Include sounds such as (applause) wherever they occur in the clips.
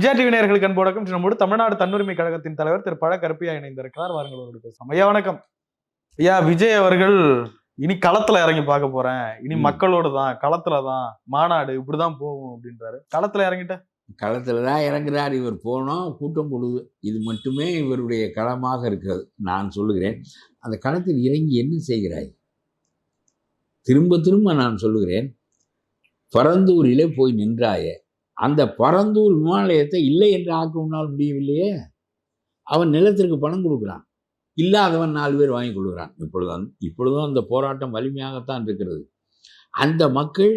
Vijaya TV நேயர்களுக்கு அன்பு வணக்கம். நம்மோடு தமிழ்நாடு தன்னுரிமை கழகத்தின் தலைவர் திரு பழ கருப்பியா இணைந்திருக்கிறார். வாருங்கள் அவரோடு பேசலாம் ஐயா வணக்கம். ஐயா விஜய் அவர்கள் இனி களத்துல இறங்கி பார்க்க போறேன். இனி. மக்களோட தான் களத்துல தான் மாநாடு இப்படிதான் போகும் அப்படின்றாரு. களத்துல இறங்கிட்ட? களத்தில் தான் இறங்குறார். இவர் போனோம் கூட்டம் கொடுது இது மட்டுமே இவருடைய களமாக இருக்கிறது. நான் சொல்லுகிறேன் அந்த களத்தில் இறங்கி என்ன செய்கிறாய்? திரும்ப திரும்ப நான் சொல்லுகிறேன் பரந்தூரிலே போய் நின்றாயே அந்த பரந்தூர் விமான நிலையத்தை இல்லை என்று ஆக்க முடியவில்லையே? அவன் நிலத்திற்கு பணம் கொடுக்குறான். இல்லாதவன் நாலு பேர் வாங்கி கொடுக்குறான். இப்பொழுதும் இப்பொழுதும் அந்த போராட்டம் வலிமையாகத்தான் இருக்கிறது. அந்த மக்கள்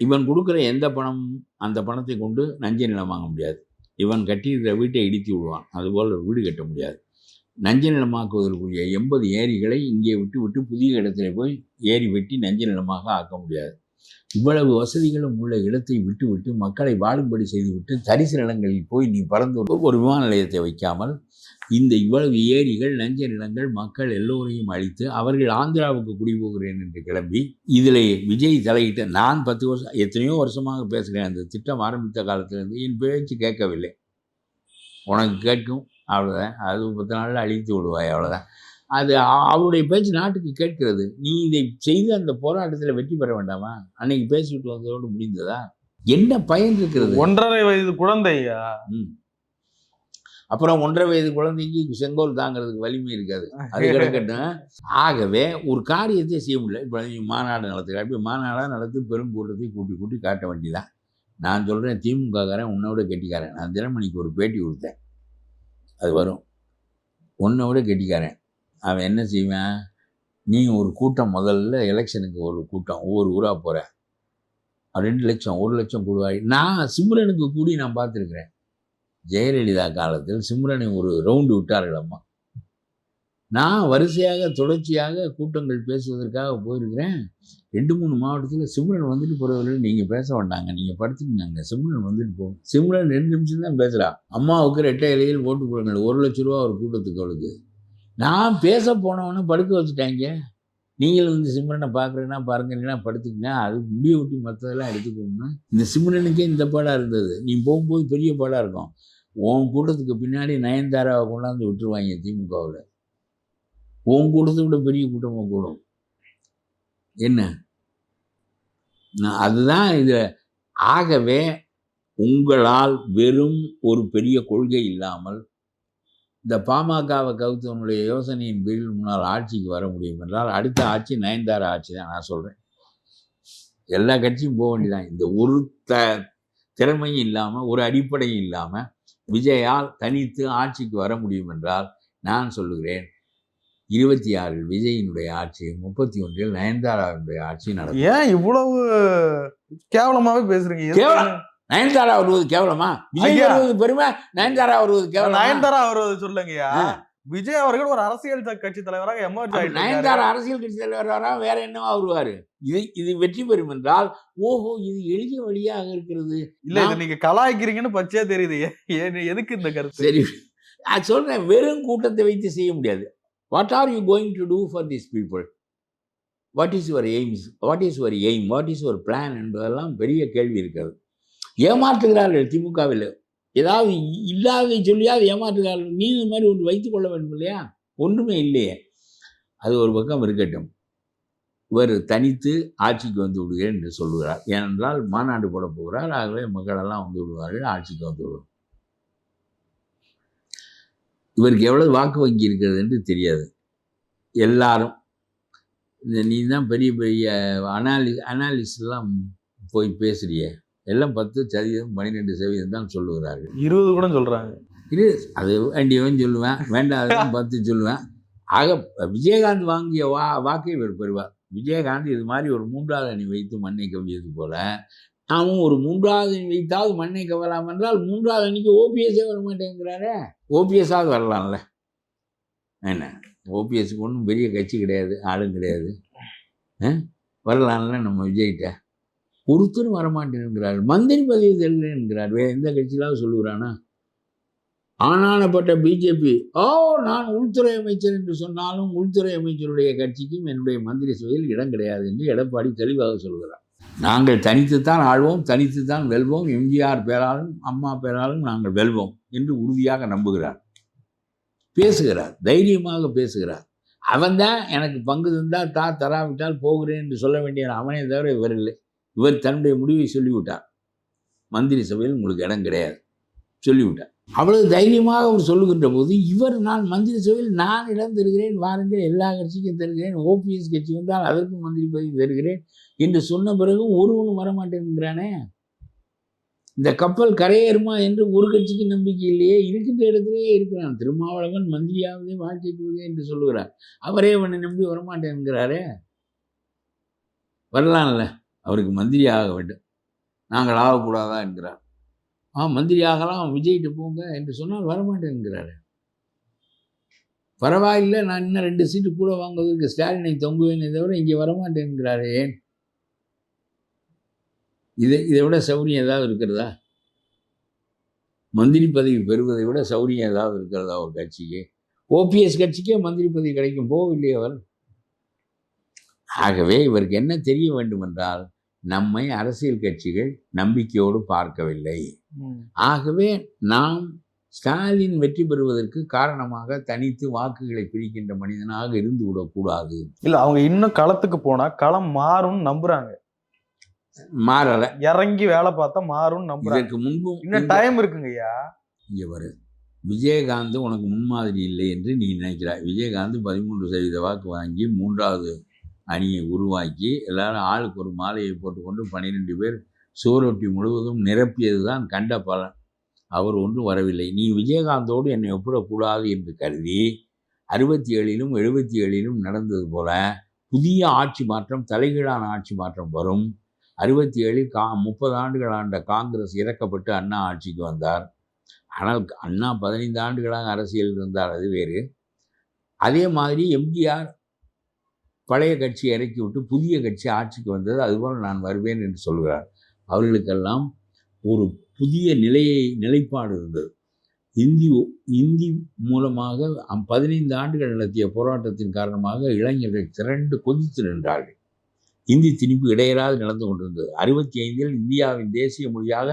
இவன் கொடுக்குற எந்த பணம் அந்த பணத்தை கொண்டு நஞ்சை நிலம் வாங்க முடியாது. இவன் கட்டியிருக்கிற வீட்டை இடித்து விடுவான். அதுபோல் வீடு கட்ட முடியாது. நஞ்சை நிலமாக்குவதற்குரிய எண்பது ஏரிகளை இங்கே விட்டு விட்டு புதிய இடத்துல போய் ஏரி வெட்டி நஞ்சை நிலமாக ஆக்க முடியாது. இவ்வளவு வசதிகளும் உள்ள இடத்தை விட்டுவிட்டு மக்களை வாழும்படி செய்துவிட்டு தரிசு நிலங்களில் போய் நீ பறந்து ஒரு விமான நிலையத்தை வைக்காமல் இந்த இவ்வளவு ஏரிகள் நஞ்ச நிலங்கள் மக்கள் எல்லோரையும் அழித்து அவர்கள் ஆந்திராவுக்கு குடிபோகிறேன் என்று கிளம்பி இதில் விஜய் தலையிட்ட நான் பத்து வருஷம் எத்தனையோ வருஷமாக பேசுகிறேன். அந்த திட்டம் ஆரம்பித்த காலத்திலிருந்து என் பேச்சு கேட்கவில்லை. உனக்கு கேட்கும். அவ்வளோதான் அது பத்து நாளில் அழித்து விடுவாய் அவ்வளோதான் அது அவருடைய பேச்சு நாட்டுக்கு கேட்கிறது. நீ இதை செய்து அந்த போராட்டத்தில் வெற்றி பெற வேண்டாமா? அன்னைக்கு பேசிவிட்டு வந்ததோடு முடிந்ததா? என்ன பயன் இருக்கிறது? ஒன்றரை வயது குழந்தை ஐயா. ம். அப்புறம் ஒன்றரை வயது குழந்தைக்கு செங்கோல் தாங்கிறதுக்கு வலிமை இருக்காது. அது கிடக்கட்டும். ஆகவே ஒரு காரியத்தை செய்ய முடியல. இப்போ நீ மாநாடு நடத்துகிற அப்படி மாநாடாக நடத்தி பெரும் கூட்டத்தை கூட்டி கூட்டி காட்ட வேண்டியதான் நான் சொல்கிறேன் திமுககாரன் உன்னை விட கெட்டிக்காரன். நான் தினமணிக்கு ஒரு பேட்டி கொடுத்தேன். அது வரும். உன்னை விட கெட்டிக்காரன். அவன் என்ன செய்வான்? நீ ஒரு கூட்டம் முதல்ல எலெக்ஷனுக்கு ஒரு கூட்டம் ஒவ்வொரு ஊராக போகிற ரெண்டு லட்சம் ஒரு லட்சம் கூடுவாய். நான் சிம்ரனுக்கு கூடி நான் பார்த்துருக்குறேன். ஜெயலலிதா காலத்தில் சிம்ரனை ஒரு ரவுண்டு விட்டார்களம்மா. நான் வரிசையாக தொடர்ச்சியாக கூட்டங்கள் பேசுவதற்காக போயிருக்கிறேன். ரெண்டு மூணு மாவட்டத்தில் சிம்ரன் வந்துட்டு போகிறவர்கள் நீங்கள் பேச வேண்டாங்க. நீங்கள் படுத்துக்கங்க. சிம்ரன் வந்துட்டு போகும் சிம்ரன் ரெண்டு நிமிஷம் தான் பேசுகிறா அம்மாவுக்கு ரெட்டை இலையில் ஓட்டு போடுங்கள். ஒரு லட்ச ரூபா ஒரு கூட்டத்துக்கு அவளுக்கு. நான் பேச போனவொன்னே படுக்க வச்சுட்டாங்க. நீங்கள் வந்து சிம்ரனை பார்க்குறீங்கன்னா பாருங்கன்னா படுத்துக்கங்க. அது முடிய ஒட்டி மற்றதெல்லாம் எடுத்துக்கோங்க. இந்த சிம்ரனுக்கே இந்த பாடாக இருந்தது. நீ போகும்போது பெரிய பாடாக இருக்கும். உன் கூட்டத்துக்கு பின்னாடி நயன்தாராவை கொண்டாந்து விட்டுருவாங்க திமுகவில். உன் கூட்டத்தை விட பெரிய கூட்டமாக கூடும். என்ன? நான் அதுதான் இது ஆகவே உங்களால் வெறும் ஒரு பெரிய கொள்கை இல்லாமல் இந்த பாமகவை கவுத்தவனுடைய யோசனையின் பேரில் முன்னால் ஆட்சிக்கு வர முடியும் என்றால் அடுத்த ஆட்சி நயன்தாரா ஆட்சி தான் நான் சொல்கிறேன் எல்லா கட்சியும் போக வேண்டியதான் இந்த ஒரு த திறமையும் இல்லாமல் ஒரு அடிப்படையும் இல்லாமல் விஜயால் தனித்து ஆட்சிக்கு வர முடியும் என்றால் நான் சொல்லுகிறேன் இருபத்தி ஆறில் விஜயினுடைய ஆட்சி முப்பத்தி ஒன்றில் நயன்தாராவினுடைய ஆட்சி நடக்கும். ஏன் இவ்வளவு கேவலமாவே பேசுறீங்க. நயன்தாரா வருவது கேவலமா? விஜய். வருவது பெருமை நயன்தாரா வருவது கேவலமா? நயன்தாரா அவர் சொல்லுங்கய்யா. விஜய் அவர்கள் ஒரு அரசியல் கட்சி தலைவராக எமர்ஜ் ஆயிட்டு நயன்தாரா அரசியல் கட்சி தலைவரா? வேற என்னவா வருவாரு? இது இது வெற்றி பெறும் என்றால் ஓஹோ இது எளிய வழியாக இருக்கிறது. இல்ல இது நீங்க கலாய்க்கிறீங்கன்னு பச்சையா தெரியுது. எதுக்கு இந்த கருத்து? சரி. நான் சொல்றேன் வெறும் கூட்டத்தை வைத்து செய்ய முடியாது. What are you going to do for this people what is your aims what is your aim what is your plan என்பதெல்லாம் பெரிய கேள்வி இருக்கிறது. ஏமாற்றுகிறார்கள் திமுகவில். ஏதாவது இ- இல்லாததை சொல்லியாவது ஏமாற்றுகிறார்கள். நீ இது மாதிரி ஒன்று வைத்து கொள்ள வேண்டும் இல்லையா? ஒன்றுமே இல்லையே. அது ஒரு பக்கம் இருக்கட்டும். இவர் தனித்து ஆட்சிக்கு வந்து விடுகிறேன் என்று சொல்லுகிறார். ஏனென்றால் மாநாடு போட போகிறார். ஆகவே மக்களெல்லாம் வந்து விடுவார்கள் ஆட்சிக்கு வந்து விடுவார் இவருக்கு எவ்வளவு வாக்கு வங்கி இருக்கிறது என்று தெரியாது. எல்லாரும். இந்த நீ தான் பெரிய பெரிய அனாலி அனாலிஸ்லாம் போய் பேசுறிய. எல்லாம் பத்து சதவீதம் பன்னிரெண்டு சதவீதம் தான் சொல்லுகிறார்கள். இருபது கூட சொல்றாங்க. இது அது வேண்டியவன் சொல்லுவேன் வேண்டாதவன் பத்து சொல்லுவேன். ஆக விஜயகாந்த் வாங்கிய வா வாக்கை இவர் பெறுவார். விஜயகாந்த் இது மாதிரி ஒரு மூன்றாவது அணி வைத்து மண்ணை கவ்வியது போல நாமும் ஒரு மூன்றாவது அணி வைத்தாவது மண்ணை கவலாம் என்றால் மூன்றாவது அணிக்கு ஓபிஎஸ்ஸே வர மாட்டேங்கிறாரே. ஓபிஎஸ்ஸாவது வரலாம்ல. என்ன? ஓபிஎஸ்க்கு ஒன்றும் பெரிய கட்சி கிடையாது ஆளும் கிடையாது? வரலாம்ல நம்ம விஜய்கிட்ட. ஒருத்தரும் வரமாட்டேங்கிறார் மந்திரி பதவி தெரியலங்கிறார் வேறு எந்த கட்சியிலாவது சொல்லுகிறானா? ஆனானப்பட்ட பிஜேபி ஓ நான் உள்துறை அமைச்சர் என்று சொன்னாலும் உள்துறை அமைச்சருடைய கட்சிக்கும் என்னுடைய மந்திரி சபையில் இடம் கிடையாது என்று எடப்பாடி தெளிவாக சொல்கிறார். நாங்கள் தனித்துத்தான் ஆழ்வோம் தனித்துத்தான் வெல்வோம். எம்ஜிஆர் பேராலும் அம்மா பேராலும் நாங்கள் வெல்வோம் என்று உறுதியாக நம்புகிறார். பேசுகிறார். தைரியமாக பேசுகிறார். அவன்தான் எனக்கு பங்கு தந்தால் தா தராவிட்டால் போகிறேன் என்று சொல்ல வேண்டிய அவனே தவிர இவர் இல்லை. இவர் தன்னுடைய முடிவை சொல்லிவிட்டார் மந்திரி சபையில் உங்களுக்கு இடம் கிடையாது. சொல்லிவிட்டார் அவ்வளவு தைரியமாக அவர் சொல்லுகின்ற போது இவர் நான் மந்திரி சபையில் நான் இடம் தருகிறேன் வாருங்கள் எல்லா கட்சிக்கும் தருகிறேன் ஓபிஎஸ் கட்சி வந்தால் அதற்கும் மந்திரி பதவி தருகிறேன் என்று சொன்ன பிறகும் ஒருவனும் வரமாட்டேங்கிறானே இந்த கப்பல் கரையேறுமா என்று ஒரு கட்சிக்கு நம்பிக்கை இல்லையே இருக்கின்ற இடத்திலேயே இருக்கிறான். திருமாவளவன் மந்திரியாவதே வாழ்க்கை கொள்கை என்று சொல்லுகிறார். அவரே அவனை நம்பி வரமாட்டேங்கிறாரே வரலாம்ல. அவருக்கு மந்திரி ஆக வேண்டும் நாங்கள் ஆகக்கூடாதா? என்கிறார். ஆ மந்திரி ஆகலாம் விஜய்கிட்ட போங்க என்று சொன்னால் வரமாட்டேங்கிறாரு. பரவாயில்லை நான் இன்னும் ரெண்டு சீட்டு கூட வாங்குவதற்கு ஸ்டாலினை தொங்குவேனே தவிர இங்கே வரமாட்டேங்கிறாரு. ஏன் இதை இதை விட சௌரியம் ஏதாவது இருக்கிறதா? மந்திரி பதவி பெறுவதை விட சௌரியம் ஏதாவது இருக்கிறதா ஒரு கட்சிக்கு? ஓபிஎஸ் கட்சிக்கே மந்திரி பதவி கிடைக்கும். போகவில்லையே அவர். ஆகவே இவருக்கு என்ன தெரிய வேண்டும் என்றால் நம்மை அரசியல் கட்சிகள் நம்பிக்கையோடு பார்க்கவில்லை. ஆகவே நாம் ஸ்டாலின் வெற்றி பெறுவதற்கு காரணமாக தனித்து வாக்குகளை பிரிக்கின்ற மனிதனாக இருந்து விடக்கூடாது. இல்ல அவங்க இன்னும் களத்துக்கு போனா களம் மாறும்னு நம்புறாங்க. மாறல. இறங்கி வேலை பார்த்தா மாறும்னு நம்புறாங்க. இதற்கு முன்பும் இன்னும் டைம் இருக்குங்க ஐயா. இங்கே வரு விஜயகாந்த் உனக்கு முன்மாதிரி இல்லை என்று நீ நினைக்கிறாய். விஜயகாந்த் பதிமூன்று சதவீத வாக்கு வாங்கி மூன்றாவது அணியை உருவாக்கி எல்லாரும் ஆளுக்கு ஒரு மாலையை போட்டுக்கொண்டு பன்னிரெண்டு பேர் சுவரொட்டி முழுவதும் நிரப்பியது தான் கண்ட பலன். அவர் ஒன்றும் வரவில்லை. நீ விஜயகாந்தோடு என்னை ஒப்பிடக்கூடாது என்று கருதி அறுபத்தி ஏழிலும் எழுபத்தி ஏழிலும் நடந்தது போல புதிய ஆட்சி மாற்றம் தலைகீழான ஆட்சி மாற்றம் வரும். அறுபத்தி ஏழில் கா முப்பது ஆண்டுகள் ஆண்ட காங்கிரஸ் இறக்கப்பட்டு அண்ணா ஆட்சிக்கு வந்தார். ஆனால் அண்ணா பதினைந்து ஆண்டுகளாக அரசியல் இருந்தார். அது வேறு. அதே மாதிரி எம்ஜிஆர் பழைய கட்சியை இறக்கி விட்டு புதிய கட்சி ஆட்சிக்கு வந்தது அதுபோல் நான் வருவேன் என்று சொல்கிறார். அவர்களுக்கெல்லாம் ஒரு புதிய நிலையை நிலைப்பாடு இருந்தது. இந்தி இந்தி மூலமாக பதினைந்து ஆண்டுகள் நடத்திய போராட்டத்தின் காரணமாக இளைஞர்கள் திரண்டு கொதித்து நின்றார்கள். இந்தி திணிப்பு இடையராது நடந்து கொண்டிருந்தது. அறுபத்தி ஐந்தில் இந்தியாவின் தேசிய மொழியாக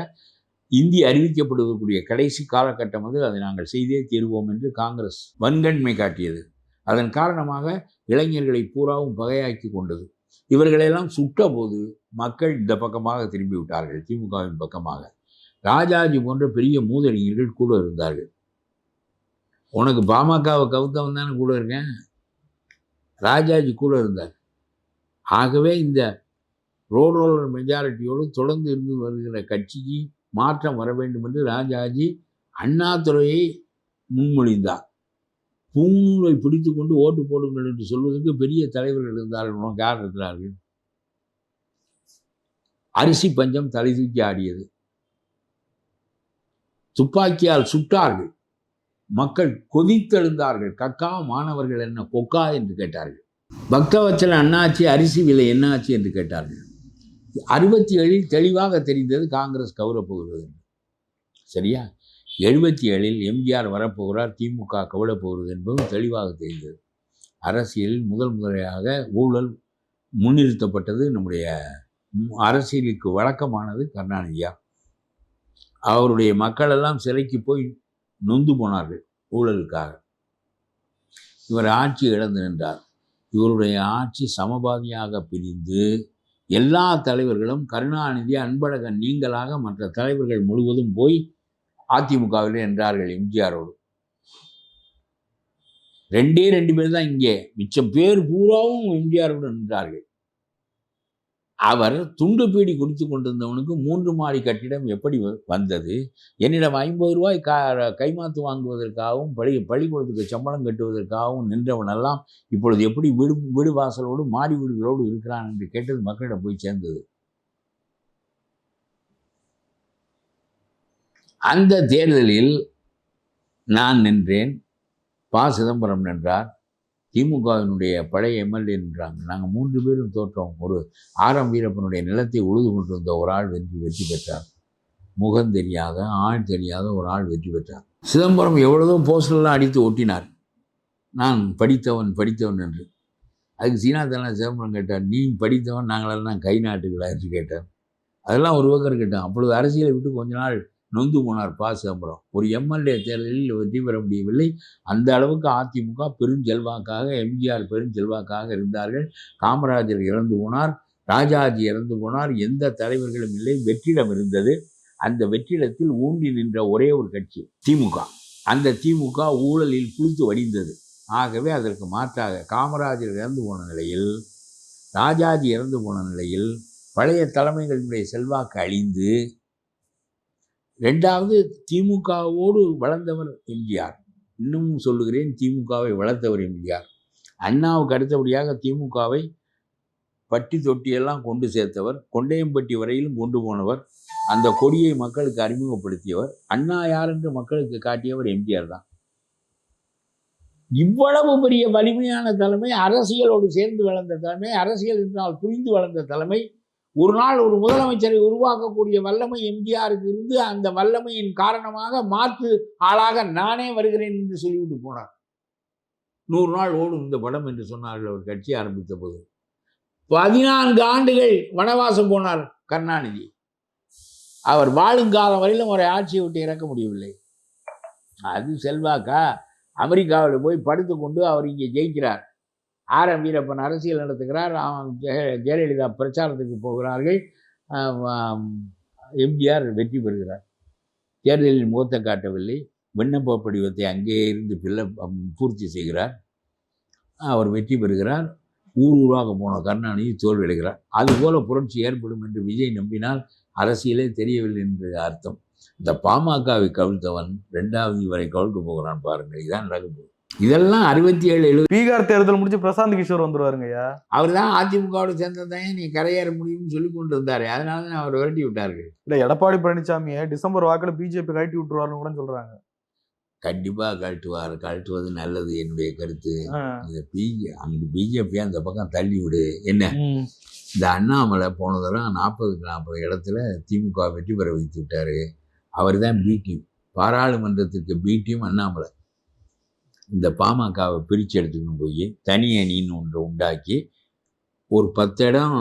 இந்தி அறிவிக்கப்படுவதற்குரிய கடைசி காலகட்டம் வந்து அதை நாங்கள் செய்தே தீர்வோம் என்று காங்கிரஸ் வன்கண்மை காட்டியது. அதன் காரணமாக இளைஞர்களை பூராவும் பகையாக்கி கொண்டது. இவர்களெல்லாம் சுட்டபோது மக்கள் இந்த பக்கமாக திரும்பி விட்டார்கள் திமுகவின் பக்கமாக. ராஜாஜி போன்ற பெரிய மூதறிஞர்கள் கூட இருந்தார்கள். உனக்கு பாமகவை கவுத்தவன் தானே கூட இருக்கேன். ராஜாஜி கூட இருந்தார். ஆகவே இந்த ரோடோலர் ரோலர் மெஜாரிட்டியோடு தொடர்ந்து இருந்து வருகிற கட்சிக்கு மாற்றம் வர வேண்டும் என்று ராஜாஜி அண்ணாதுறையை முன்மொழிந்தார். பூநூலை பிடித்து கொண்டு ஓட்டு போடுங்கள் என்று சொல்வதற்கு பெரிய தலைவர்கள் இருந்தார்கள் யார் இருக்கிறார்கள்? அரிசி பஞ்சம் தலை தூக்கி ஆடியது. துப்பாக்கியால் சுட்டார்கள். மக்கள் கொதித்தெழுந்தார்கள். கக்கா மாணவர்கள் என்ன கொக்கா என்று கேட்டார்கள். பக்தவச்சல அண்ணாச்சி அரிசி விலை என்ன ஆச்சு என்று கேட்டார்கள். அறுபத்தி ஏழில் தெளிவாக தெரிந்தது காங்கிரஸ் கௌரப்போகிறது சரியா? எழுபத்தி ஏழில் எம்ஜிஆர் வரப்போகிறார் திமுக கவிழப் போகிறது என்பதும் தெளிவாக தெரிந்தது. அரசியலில் முதல் முறையாக ஊழல் முன்னிறுத்தப்பட்டது நம்முடைய அரசியலுக்கு வழக்கமானது கருணாநிதியா. அவருடைய மக்களெல்லாம் சிறைக்கு போய் நொந்து போனார்கள் ஊழலுக்காக. இவர் ஆட்சி இழந்து நின்றார். இவருடைய ஆட்சி சமபாதியாக பிரிந்து எல்லா தலைவர்களும் கருணாநிதி அன்பழகன் நீங்களாக மற்ற தலைவர்கள் முழுவதும் போய் அதிமுகவில் என்றார்கள் எம்ஜிஆரோடு. ரெண்டே ரெண்டு பேர் தான் இங்கே. மிச்சம் பேர் பூராவும் எம்ஜிஆரோடு நின்றார்கள். அவர் துண்டு பீடி குடித்து கொண்டிருந்தவனுக்கு மூன்று மாடி கட்டிடம் எப்படி வ- வந்தது? என்னிடம் ஐம்பது ரூபாய் கா கைமாத்து வாங்குவதற்காகவும் பள்ளி பள்ளிக்கூடத்துக்கு சம்பளம் கட்டுவதற்காகவும் நின்றவனெல்லாம் இப்பொழுது எப்படி வீடு வீடு வாசலோடு மாடி வீடுகளோடு இருக்கிறான் என்று கேட்டது மக்களிடம் போய் சேர்ந்தது. அந்த தேர்தலில் நான் நின்றேன். ப. சிதம்பரம் நின்றார். திமுகவினுடைய பழைய எம்எல்ஏ நின்றாங்க. நாங்கள் மூன்று பேரும் தோற்றோம். ஒரு ஆரம் வீரப்பனுடைய நிலத்தை உழுது கொண்டிருந்த ஒரு ஆள் வெற்றி வெற்றி பெற்றார். முகம் தெரியாத ஆள் தெரியாத ஒரு ஆள் வெற்றி பெற்றார். சிதம்பரம் எவ்வளவோ போஸ்டர்லாம் அடித்து ஒட்டினார். நான் படித்தவன் படித்தவன் என்று. அதுக்கு சீனாத்தெல்லாம் சிதம்பரம் கேட்டார் நீ படித்தவன் நாங்களெல்லாம் கை நாட்டுகளா என்று கேட்டார். அதெல்லாம் ஒரு பக்கம் இருக்கட்டும். அப்பொழுது அரசியலை விட்டு கொஞ்ச நாள் நொந்து போனார் பா சிதம்பரம். ஒரு எம்எல்ஏ தேர்தலில் வெற்றி பெற முடியவில்லை. அந்த அளவுக்கு அதிமுக பெருஞ்செல்வாக்காக எம்ஜிஆர் பெருஞ்செல்வாக்காக இருந்தார்கள். காமராஜர் இறந்து போனார். ராஜாஜி இறந்து போனார். எந்த தலைவர்களும் இல்லை. வெற்றிடம் இருந்தது. அந்த வெற்றிடத்தில் ஊன்றி நின்ற ஒரே ஒரு கட்சி திமுக. அந்த திமுக ஊழலில் குளித்து வடிந்தது. ஆகவே அதற்கு மாற்றாக காமராஜர் இறந்து போன நிலையில் ராஜாஜி இறந்து போன நிலையில் பழைய தலைமைகளினுடைய செல்வாக்கு அழிந்து ரெண்டாவது திமுகவோடு வளர்ந்தவர் எம்ஜிஆர். இன்னமும் சொல்லுகிறேன் திமுகவை வளர்த்தவர் எம்ஜிஆர். அண்ணாவுக்கு அடுத்தபடியாக திமுகவை பட்டி தொட்டியெல்லாம் கொண்டு சேர்த்தவர் கொண்டையம்பட்டி வரையிலும் கொண்டு போனவர் அந்த கொடியை மக்களுக்கு அறிமுகப்படுத்தியவர் அண்ணா யார் என்று மக்களுக்கு காட்டியவர் எம்ஜிஆர் தான். இவ்வளவு பெரிய வலிமையான தலைமை அரசியலோடு சேர்ந்து வளர்ந்த தலைமை அரசியல் என்றால் புரிந்து வளர்ந்த தலைமை ஒரு நாள் ஒரு முதலமைச்சரை உருவாக்கக்கூடிய வல்லமை எம்ஜிஆருக்கு இருந்து அந்த வல்லமையின் காரணமாக மாற்று ஆளாக நானே வருகிறேன் என்று சொல்லிவிட்டு போனார். நூறு நாள் ஓடும் இந்த படம் என்று சொன்னார்கள் அவர் கட்சி ஆரம்பித்த போது. பதினான்கு ஆண்டுகள் வனவாசம் போனார் கருணாநிதி. அவர் வாழும் காலம் வரையிலும் ஒரு ஆட்சியை விட்டு இறக்க முடியவில்லை. அது செல்வாக்கா? அமெரிக்காவில் போய் படுத்துக்கொண்டு அவர் இங்கே ஜெயிக்கிறார். ஆர் எம் வீரப்பன் அரசியல் நடத்துகிறார். ஜெயலலிதா பிரச்சாரத்துக்கு போகிறார்கள். எம்ஜிஆர் வெற்றி பெறுகிறார். தேர்தலில் முகத்தை காட்டவில்லை. விண்ணப்ப படிவத்தை அங்கேயே இருந்து பிள்ளை பூர்த்தி செய்கிறார். அவர் வெற்றி பெறுகிறார். ஊர் ஊராக போன கருணாநிதி தோல்வியடைகிறார் அதுபோல புரட்சி ஏற்படும் என்று விஜய் நம்பினால் அரசியலே தெரியவில்லை என்று அர்த்தம். இந்த பாமகவை கவிழ்த்தவன் ரெண்டாவது வரை கவிழ்க்க போகிறான் பாருங்கள். இதான் நடக்க போகுது. இதெல்லாம் அறுபத்தி ஏழு எழுபது பீகார் தேர்தல் முடிஞ்சு பிரசாந்த் கிஷோர் வந்துருவாருங்க ஐயா. அவர் தான் அதிமுகவோட சேர்ந்ததான் நீ கரையேற முடியும்னு சொல்லி கொண்டு இருந்தாரு அதனால தான் அவர் விரட்டி விட்டார்கள் இல்ல எடப்பாடி பழனிசாமியை டிசம்பர் வாக்குல பிஜேபி கழட்டி விட்டுருவாருன்னு கூட சொல்றாங்க. கண்டிப்பாக கழட்டுவார். கழட்டுவது நல்லது என்னுடைய கருத்து. இந்த பிஜே அங்கிட்டு பிஜேபி அந்த பக்கம் தள்ளி விடு. என்ன. இந்த அண்ணாமலை போன தடவை நாற்பதுக்கு நாற்பது இடத்துல திமுக வெற்றி பெற வைத்து விட்டாரு. அவர் தான் பி டீம் பாராளுமன்றத்துக்கு பி டீம் அண்ணாமலை. இந்த பாமகவை பிரித்து எடுத்துக்கணும் போய் தனி அணின்னு ஒன்று உண்டாக்கி ஒரு பத்து இடம்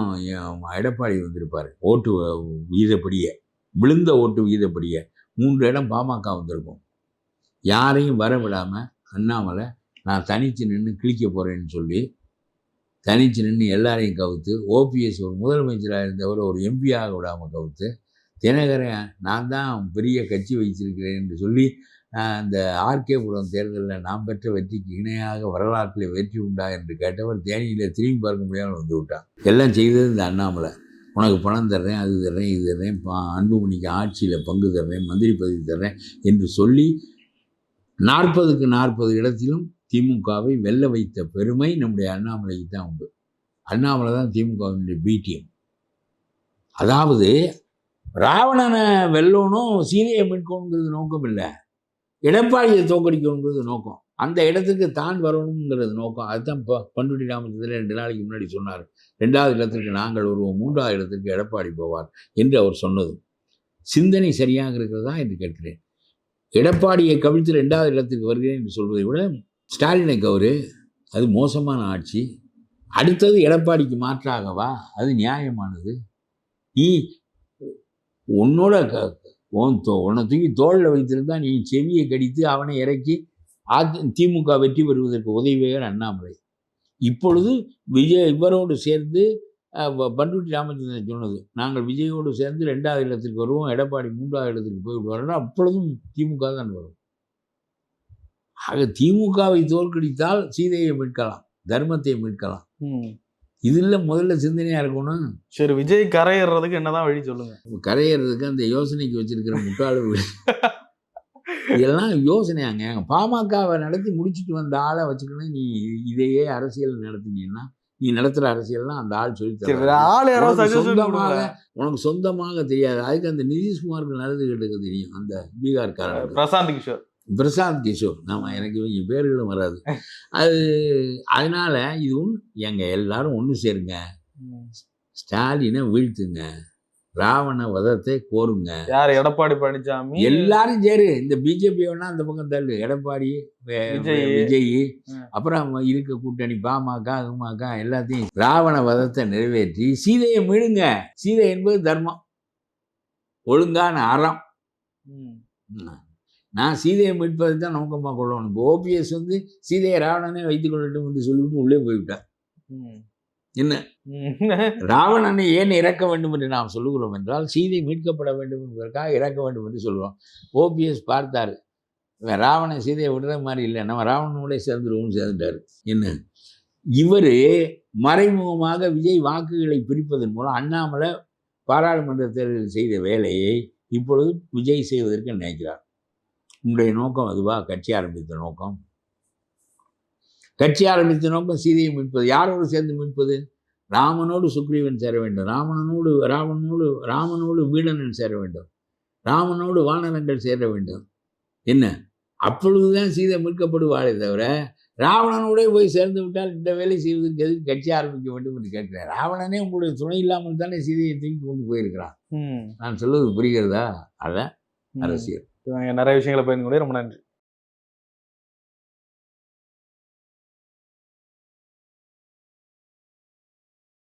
எடப்பாடி வந்திருப்பார். ஓட்டு வீதப்படியே விழுந்த ஓட்டு வீதப்படியே மூன்று இடம் பாமக வந்திருக்கும். யாரையும் வர விடாமல் அண்ணாமலை நான் தனித்து நின்று கிழிக்க போகிறேன்னு சொல்லி தனிச்சு நின்று எல்லாரையும் கவுத்து ஓபிஎஸ் ஒரு முதலமைச்சராக இருந்தவர் ஒரு எம்பியாக விடாமல் கவுத்து தினகரன் நான் தான் பெரிய கட்சி வைச்சிருக்கிறேன் என்று சொல்லி அந்த ஆர்கேபுரம் தேர்தலில் நாம் பெற்ற வெற்றிக்கு இணையாக வரலாற்றில் வெற்றி உண்டா என்று கேட்டவர் தேனியில் திரும்பி பார்க்க முடியாமல் வந்து விட்டான் எல்லாம் செய்தது இந்த அண்ணாமலை. உனக்கு பணம் தர்றேன் அது தர்றேன் இது தர்றேன் பா அன்புமணிக்கு ஆட்சியில் பங்கு தர்றேன் மந்திரி பதவி தர்றேன் என்று சொல்லி நாற்பதுக்கு நாற்பது இடத்திலும் திமுகவை வெல்ல வைத்த பெருமை நம்முடைய அண்ணாமலைக்கு தான் உண்டு. அண்ணாமலை தான் திமுகவினுடைய பிடிஎம் அதாவது ராவணனை வெல்லணும் சீதையை மீட்கணுங்கிறது நோக்கம் இல்லை எடப்பாடியை தோக்கடிக்கணுங்கிறது நோக்கம். அந்த இடத்துக்கு தான் வரணுங்கிறது நோக்கம். அதுதான் இப்போ பண்ருட்டி ராமச்சந்திரன் ரெண்டு நாளைக்கு முன்னாடி சொன்னார். ரெண்டாவது இடத்திற்கு நாங்கள் வருவோம். மூன்றாவது இடத்திற்கு எடப்பாடி போவார் என்று அவர் சொன்னது சிந்தனை சரியாக இருக்கிறதா என்று கேட்கிறேன். எடப்பாடியை கவிழ்த்து ரெண்டாவது இடத்துக்கு வருகிறேன் என்று சொல்வதை விட ஸ்டாலினை கவுரு அது மோசமான ஆட்சி. அடுத்தது எடப்பாடிக்கு மாற்றாகவா? அது நியாயமானது. நீ உன்னோட க- உன் தோ- உன்னை தூக்கி தோளில் வைத்திருந்தா நீ செவியை கடித்து அவனை இறக்கி அதி திமுக வெற்றி பெறுவதற்கு உதவியவர் அண்ணாமலை இப்பொழுது விஜய் இவரோடு சேர்ந்து பண்ருட்டி ராமச்சந்திரன் சொன்னது நாங்கள் விஜயோடு சேர்ந்து ரெண்டாவது இடத்துக்கு வருவோம் எடப்பாடி மூன்றாவது இடத்துக்கு போய் அப்பொழுதும் திமுக தான் வரும். ஆக திமுகவை தோற்கடித்தால் சீதையை மீட்கலாம் தர்மத்தை மீட்கலாம். ம். இதில் முதல்ல சிந்தனையாக இருக்கணும் சரி விஜய் கரையேறதுக்கு என்னதான் வழி சொல்லுங்க? கரையிறதுக்கு அந்த யோசனைக்கு வச்சிருக்கிற முட்டாளு இதெல்லாம் யோசனையாங்க. பாமகவை நடத்தி முடிச்சிட்டு வந்த ஆளை வச்சுக்கணும் நீ இதையே அரசியல் நடத்தினீங்கன்னா நீ நடத்துகிற அரசியல்லாம் அந்த ஆள் சொல்லி சொந்தமாக உனக்கு சொந்தமாக தெரியாது. அதுக்கு அந்த நிதிஷ்குமாருக்கு நடந்துகிட்டு தெரியும் அந்த பீகார்காரனுக்கு. பிரசாந்த் கிஷோர். பிரசாந்த் கிஷோர். நாம எனக்கு இவங்க பேர்களும் வராது. (laughs) அது அதனால இது ஒன்று எங்க எல்லாரும் ஒன்று சேருங்க. ஸ்டாலினை வீழ்த்துங்க. ராவண வதத்தை கோருங்க. யார்? எடப்பாடி பழனிசாமி எல்லாரும் சேரு. இந்த பிஜேபி வேணா அந்த பக்கம் தள்ளு. எடப்பாடி விஜய். அப்புறம் இருக்க கூட்டணி பாமக அகுமக எல்லாத்தையும் ராவண வதத்தை நிறைவேற்றி சீதையை மீளுங்க. சீதை என்பது தர்மம். ஒழுங்கான அறம். நான் சீதையை மீட்பதை தான் நோக்கமாக கொள்ளணும். இப்போ ஓபிஎஸ் வந்து சீதையை ராவணனே வைத்துக் கொள்ளட்டும் என்று சொல்லிவிட்டு உள்ளே போய்விட்டார். என்ன. (laughs) ராவணனை ஏன் இறக்க வேண்டும் என்று நாம் சொல்லுகிறோம் என்றால் சீதை மீட்கப்பட வேண்டும் என்பதற்காக இறக்க வேண்டும் என்று சொல்கிறோம் ஓபிஎஸ் பார்த்தாரு. ராவணன் சீதையை விடுற மாதிரி இல்லை. நம்ம ராவணனோட சேர்ந்துருவோம்னு சேர்ந்துட்டாரு. என்ன? இவர் மறைமுகமாக விஜய் வாக்குகளை பிரிப்பதன் மூலம் அண்ணாமலை பாராளுமன்ற தேர்தலில் செய்த வேலையை இப்பொழுது விஜய் செய்வதற்கு நினைக்கிறார். உங்களுடைய நோக்கம் அதுவா? கட்சி ஆரம்பித்த நோக்கம். கட்சி ஆரம்பித்த நோக்கம் சீதையை மீட்பது. யாரோடு சேர்ந்து மீட்பது? ராமனோடு சுக்ரீவன் சேர வேண்டும். ராவணனோடு ராவணனோடு ராமனோடு வீடனன் சேர வேண்டும். ராமனோடு வானரங்கள் சேர வேண்டும். என்ன? அப்பொழுதுதான் சீதை மீட்கப்படுவாளே தவிர ராவணனோடே போய் சேர்ந்து விட்டால் இந்த வேலை செய்வதற்கு எதுக்கு கட்சி ஆரம்பிக்க வேண்டும் என்று கேட்கிறேன் ராவணனே உங்களுடைய துணை இல்லாமல் தானே சீதையை தூக்கி கொண்டு போயிருக்கிறான். நான் சொல்வது புரிகிறதா? அதான். அரசியல். நிறைய விஷயங்களை பகிர்ந்து ரொம்ப நன்றி.